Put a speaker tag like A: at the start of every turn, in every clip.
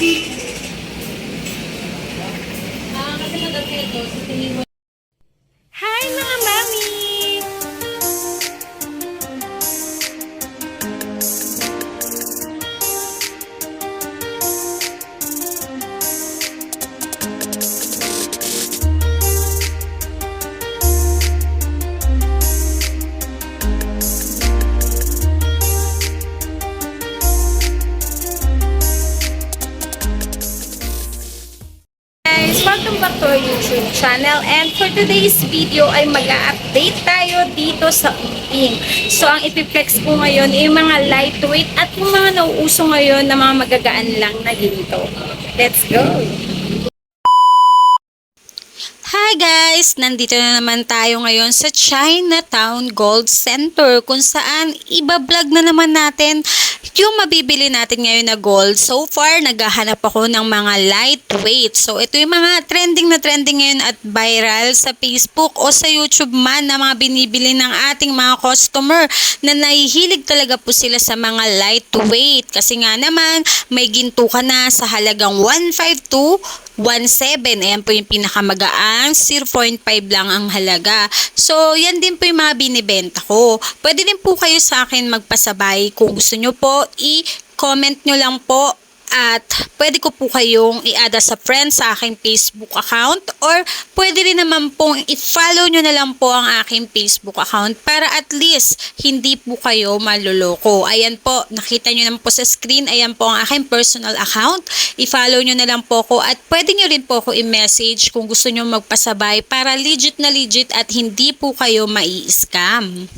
A: Ah, kasi madami ito. Sa tingin.
B: Our YouTube channel and for today's video ay mag update tayo dito sa Uping. So ang ipiplex ko ngayon ay mga lightweight at yung mga nauuso ngayon na mga magagaan lang na ginto. Let's go! Hi guys! Nandito na naman tayo ngayon sa Chinatown Gold Center kung saan ibablog na naman natin yung mabibili natin ngayon na gold. So far, naghahanap ako ng mga lightweight. So ito yung mga trending na trending ngayon at viral sa Facebook o sa YouTube man na mga binibili ng ating mga customer na nahihilig talaga po sila sa mga lightweight. Kasi nga naman, may ginto ka na sa halagang 152 1.7. Ayan po yung pinakamagaang. 0.5 lang ang halaga. So, yan din po yung mga binibenta ko. Pwede din po kayo sa akin magpasabay. Kung gusto nyo po, i-comment nyo lang po at pwede ko po kayong i-add sa friends sa aking Facebook account or pwede rin naman pong i-follow nyo na lang po ang aking Facebook account para at least hindi po kayo maluloko. Ayan po, nakita nyo naman po sa screen, ayan po ang aking personal account. I-follow nyo na lang po ko at pwede nyo rin po ako i-message kung gusto nyo magpasabay para legit na legit at hindi po kayo mai-scam.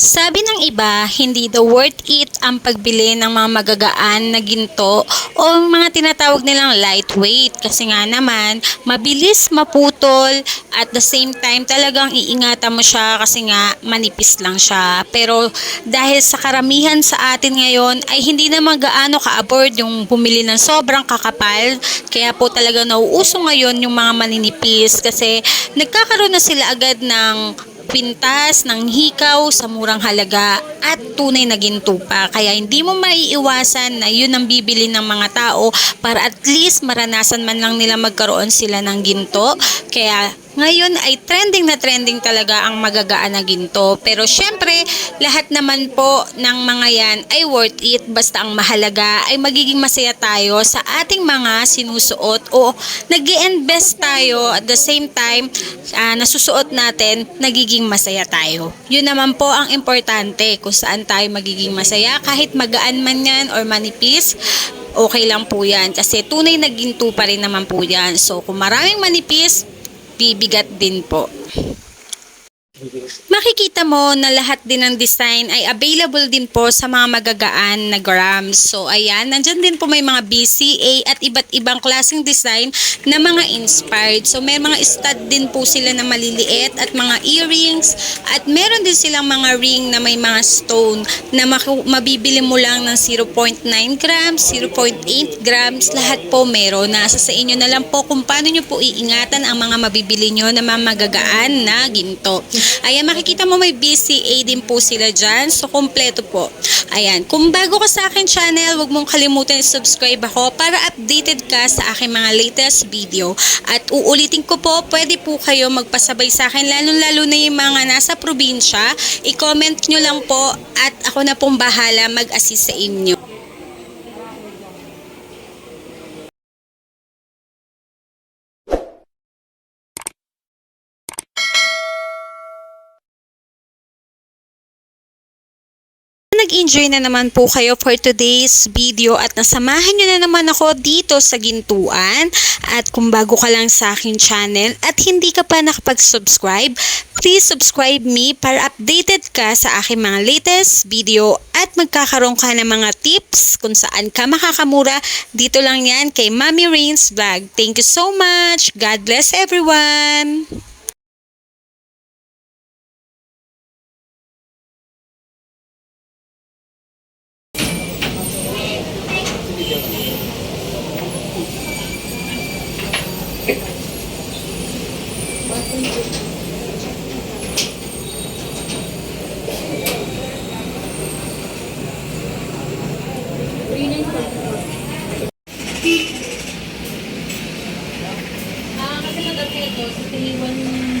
B: Sabi ng iba, hindi daw worth it ang pagbili ng mga magagaan na ginto o mga tinatawag nilang lightweight kasi nga naman mabilis maputol at the same time talagang iingatan mo siya kasi nga manipis lang siya. Pero dahil sa karamihan sa atin ngayon ay hindi naman gaano ka-aboard yung bumili ng sobrang kakapal kaya po talaga nauuso ngayon yung mga maninipis kasi nagkakaroon na sila agad ng pintas ng hikaw sa murang halaga at tunay na ginto pa. Kaya hindi mo maiiwasan na yun ang bibili ng mga tao para at least maranasan man lang nila magkaroon sila ng ginto. Kaya ngayon ay trending na trending talaga ang magagaan na ginto. Pero syempre, lahat naman po ng mga yan ay worth it. Basta ang mahalaga ay magiging masaya tayo sa ating mga sinusuot o nag invest tayo at the same time ah, nasusuot natin, nagiging masaya tayo. Yun naman po ang importante kung saan tayo magiging masaya. Kahit magaan man yan or manipis, okay lang po yan. Kasi tunay na ginto pa rin naman po yan. So kung maraming manipis, bibigat din po. Makikita mo na lahat din ng design ay available din po sa mga magagaan na grams. So ayan, nandyan din po may mga BCA at iba't ibang klaseng design na mga inspired. So may mga stud din po sila na maliliit at mga earrings at meron din silang mga ring na may mga stone na mabibili mo lang ng 0.9 grams, 0.8 grams, lahat po meron. Nasa sa inyo na lang po kung paano nyo po iingatan ang mga mabibili nyo na mga magagaan na ginto. Ayan, makikita mo may BCA din po sila dyan. So, kompleto po. Ayan, kung bago ka sa akin channel, huwag mong kalimutan i-subscribe ako para updated ka sa aking mga latest video. At uulitin ko po, pwede po kayo magpasabay sa akin, lalo-lalo na yung mga nasa probinsya. I-comment nyo lang po at ako na pong bahala mag-assist sa inyo. Nag-enjoy na naman po kayo for today's video at nasamahan nyo na naman ako dito sa Gintuan. At kung bago ka lang sa aking channel at hindi ka pa nakapag-subscribe, please subscribe me para updated ka sa aking mga latest video at magkakaroon ka ng mga tips kung saan ka makakamura. Dito lang yan kay Mami Rains Vlog. Thank you so much. God bless everyone.
A: kasi nag-apply ito, sa so, 3-1